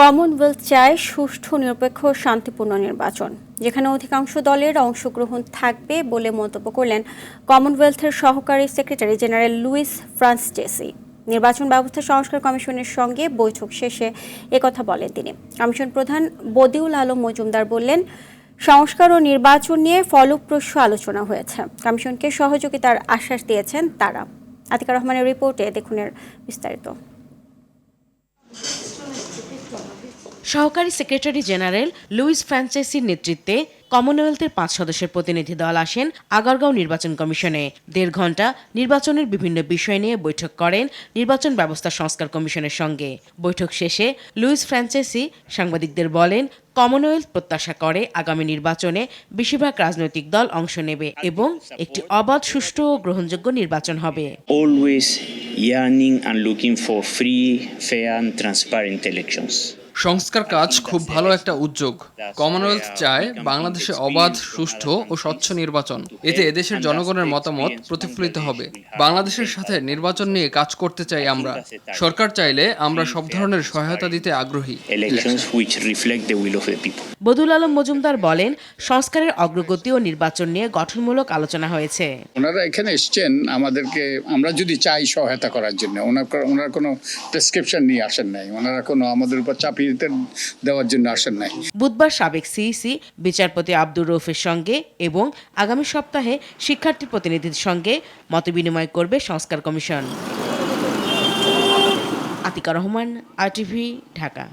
Commonwealth চায় সুষ্ঠু, নিরপেক্ষ, শান্তিপূর্ণ নির্বাচন, যেখানে অধিকাংশ দলের অংশগ্রহণ থাকবে বলে মন্তব্য করলেন কমনওয়েলথের সহকারী সেক্রেটারি জেনারেল লুইস ফ্রান্সটেসি নির্বাচন ব্যবস্থা সংস্কার কমিশনের সঙ্গে বৈঠক শেষে একথা বলেন তিনি। কমিশন প্রধান বদিউল আলম মজুমদার বললেন, সংস্কার ও নির্বাচন নিয়ে ফলপ্রসূ আলোচনা হয়েছে। কমিশনকে সহযোগিতার আশ্বাস দিয়েছেন তারা। আতিকা রহমানের রিপোর্টে দেখুন বিস্তারিত। সহকারী সেক্রেটারি জেনারেল লুইস ফ্রান্সেসির নেতৃত্বে কমনওয়েলথের পাঁচ সদস্যের প্রতিনিধি দল আসেন আগারগাঁও নির্বাচন কমিশনে। দেড় ঘণ্টা নির্বাচনের বিভিন্ন বিষয় নিয়ে বৈঠক করেন নির্বাচন ব্যবস্থা সংস্কার কমিশনের সঙ্গে। বৈঠক শেষে লুইস ফ্রান্সেসি সাংবাদিকদের বলেন কমনওয়েলথ প্রত্যাশা করে আগামী নির্বাচনে বেশিরভাগ রাজনৈতিক দল অংশ নেবে এবং একটি অবাধ সুষ্ঠু ও গ্রহণযোগ্য নির্বাচন হবে। Yearning and looking for free, fair, and transparent. সংস্কার কাজ খুব ভালো একটা উদ্যোগ। কমনওয়েলথ চায় বাংলাদেশে অবাধ সুষ্ঠু ও স্বচ্ছ নির্বাচন। এতে এদেশের জনগণের মতামত প্রতিফলিত হবে। বাংলাদেশের সাথে নির্বাচন নিয়ে কাজ করতে চাই আমরা। সরকার চাইলে আমরা সব ধরনের সহায়তা দিতে আগ্রহী. বদুল আলম মজুমদার বলেন সংস্কারের অগ্রগতি ও নির্বাচন নিয়ে গঠনমূলক আলোচনা হয়েছে। ওনারা এখানে এসছেন আমাদেরকে আমরা যদি চাই সহায়তা করার জন্য ওনার ওনার কোনো প্রেসক্রিপশন নিয়ে আসেন নাই। ওনারা কোনো আমাদের উপর চাপিয়ে দিতে দেওয়ার জন্য আসেন নাই। বুধবার সাবেক সিইসি বিচারপতি আব্দুর রৌফের সঙ্গে এবং আগামী সপ্তাহে শিক্ষার্থী প্রতিনিধির সঙ্গে মতবিনিময় করবে সংস্কার কমিশন। আতিকা রহমান আরটিভি ঢাকা।